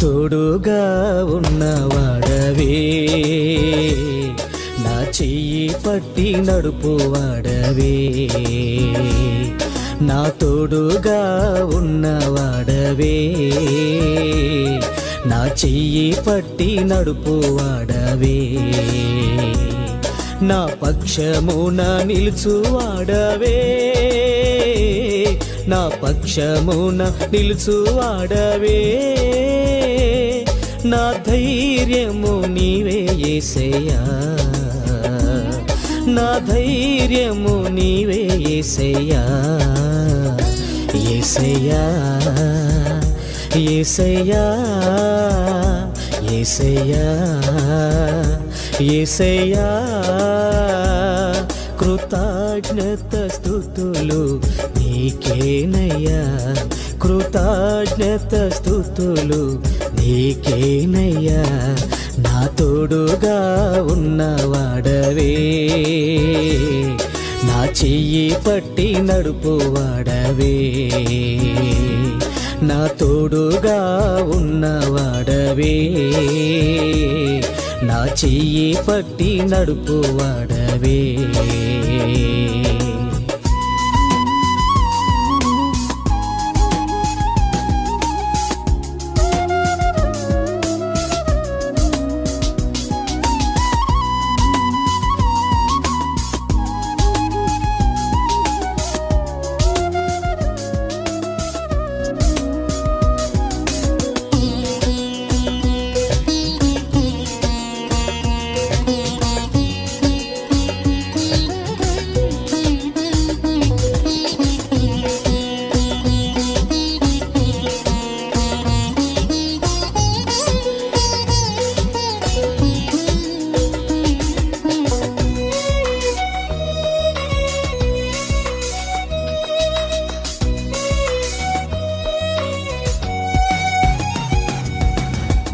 తోడుగా ఉన్నవాడవే నా చెయ్యి పట్టి నడుపువాడవే నా తోడుగా ఉన్నవాడవే నా చెయ్యి పట్టి నడుపువాడవే నా పక్షమున నిలుచువాడవే నా పక్షమున నిలుచువాడవే నా ధైర్యము నీవే ఏసయ్యా. నా ధైర్యము నీవే ఏసయ్యా. ఏసయ్యా ఏసయ్యా ఏసయ్యా ఏసయ్యా. కృతజ్ఞత స్థుతులు నీకేనయ్యా. కృతజ్ఞత స్థుతులు నీకేనయ్యా. నా తోడుగా ఉన్నవాడవే నా చెయ్యి పట్టి నడుపువాడవే నా తోడుగా ఉన్నవాడవే నా చెయ్యి పట్టి నడుపువాడవే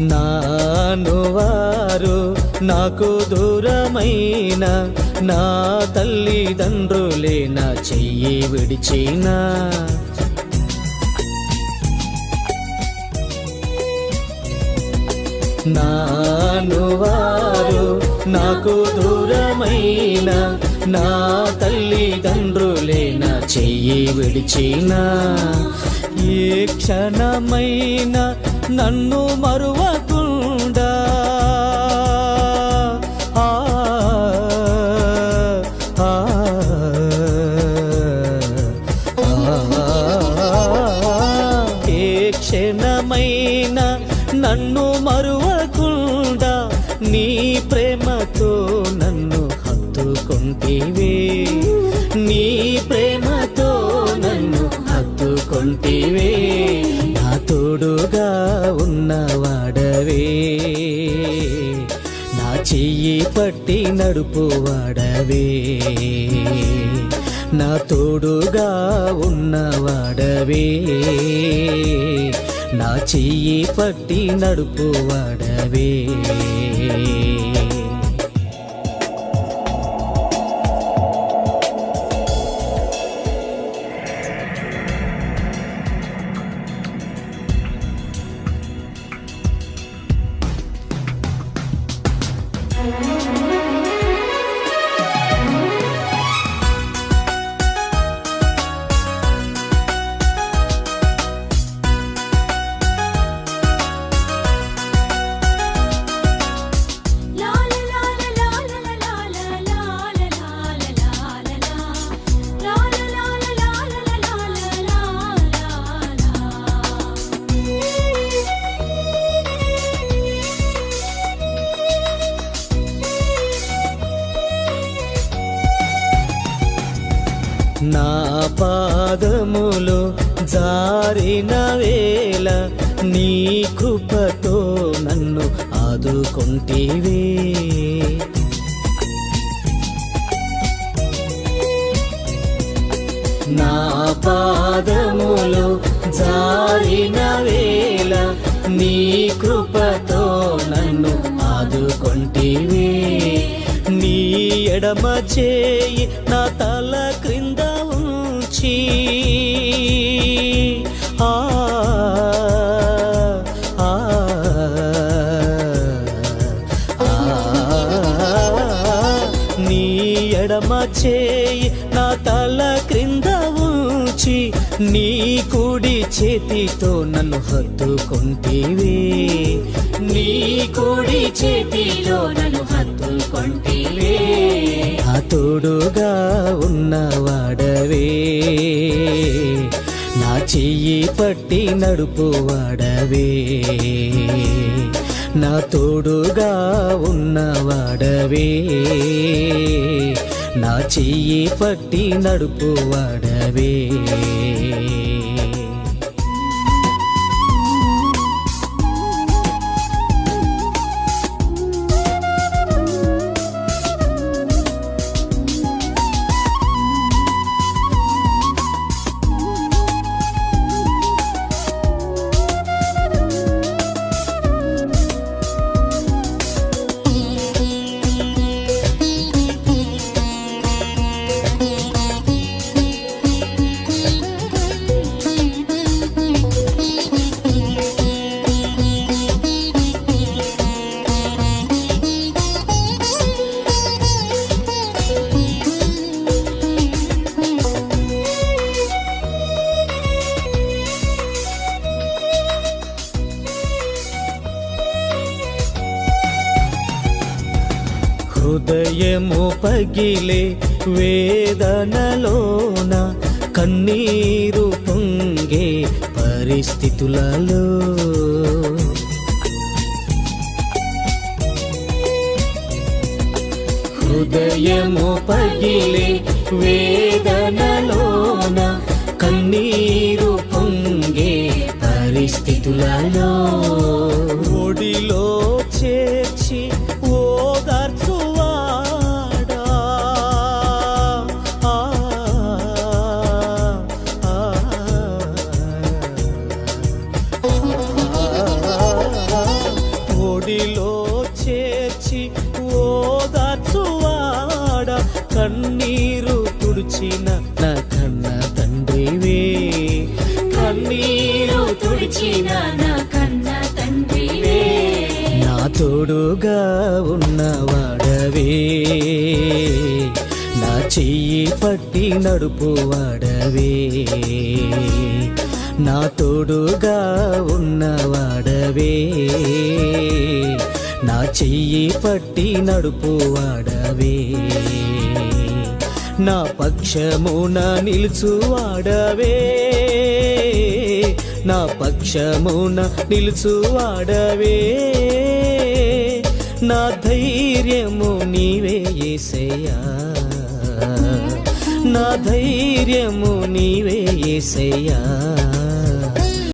నాను వారు నాకు దూరమైన నా తల్లిదండ్రులే నా చెయ్యి విడిచినా. నాను వారు నాకు దూరమైన నా తల్లిదండ్రులే నా చెయ్యి విడిచిన. ఏ క్షణమైనా నన్ను మరువకుండా. ఏ క్షణమైన నన్ను మరువకుండా నీ ప్రేమతో నన్ను హత్తుకుంటేవే. నీ ప్రేమతో నన్ను హత్తుకుంటేవే. తోడుగా ఉన్నవాడవే నా చెయ్యి పట్టి నడుపువాడవే నా తోడుగా ఉన్నవాడవే నా చెయ్యి పట్టి నడుపువాడవే నా పాదములు జారిన వేళ నీ కృపతో నన్ను ఆదుకుంటివే. నా పాదములు జారిన వేళ నీ కృపతో నన్ను ఆదుకొంటివే. నీ ఎడమ చేయి నా తల నుంచి నీ ఎడమ చేయి నా తల క్రింద ఉంచి నీ కుడి చేతితో నన్ను హత్తుకుంటేవి. నీ కుడి చేతిలో నన్ను హత్తుకుంటేవే. తోడుగా ఉన్నవాడవే నా చెయ్యి పట్టి నడుపు వాడవే. నా తోడుగా ఉన్నవాడవే నా చెయ్యి పట్టి నడుపు హృదయము పగిలే వేదనలోన కన్నీరు పొంగే పరిస్థితులలో. హృదయము పగిలే వేదనలోన కన్నీరు పొంగే పరిస్థితులలో. కన్నీరు తుడిచిన నా కన్న తండ్రివే. నా తోడుగా ఉన్నవాడవే నా చెయ్యి పట్టి నడుపు వాడవే. నా తోడుగా ఉన్నవాడవే నా చెయ్యి పట్టి నడుపు వాడవే. నా పక్షమున నిలుచువాడవే నా పక్షమున నిలుచువాడవే. నా ధైర్యము నీవే ఏసయ్యా. నా ధైర్యము నీవే ఏసయ్యా.